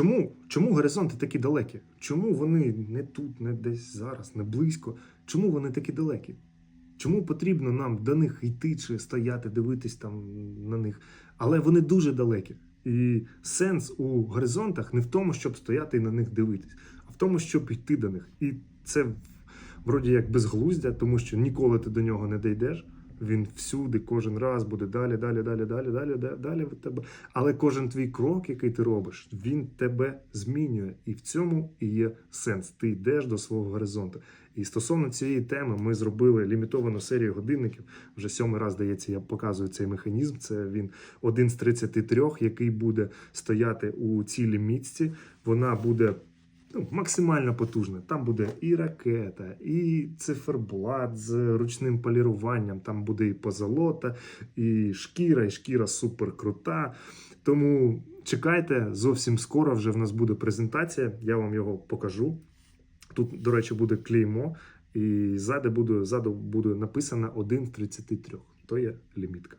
Чому, чому горизонти такі далекі? Чому вони не тут, не десь зараз, не близько? Чому вони такі далекі? Чому потрібно нам до них йти чи стояти, дивитись там на них? Але вони дуже далекі. І сенс у горизонтах не в тому, щоб стояти і на них дивитись, а в тому, щоб йти до них. І це вроді як безглуздя, тому що ніколи ти до нього не дійдеш. Він всюди, кожен раз буде далі, далі, далі, далі, далі, далі, від тебе. Але кожен твій крок, який ти робиш, він тебе змінює. І в цьому і є сенс. Ти йдеш до свого горизонту. І стосовно цієї теми, ми зробили лімітовану серію годинників. Вже сьомий раз, здається, я показую цей механізм. Це він один з 33, який буде стояти у цілій міцці. Вона буде ну, максимально потужна. Там буде і ракета, і циферблат з ручним поліруванням, там буде і позолота, і шкіра, і шкіра супер крута. Тому чекайте, зовсім скоро вже в нас буде презентація. Я вам його покажу. Тут, до речі, буде клеймо, і ззаду буде, ззаду буде написано 1 з 33. То є лімітка.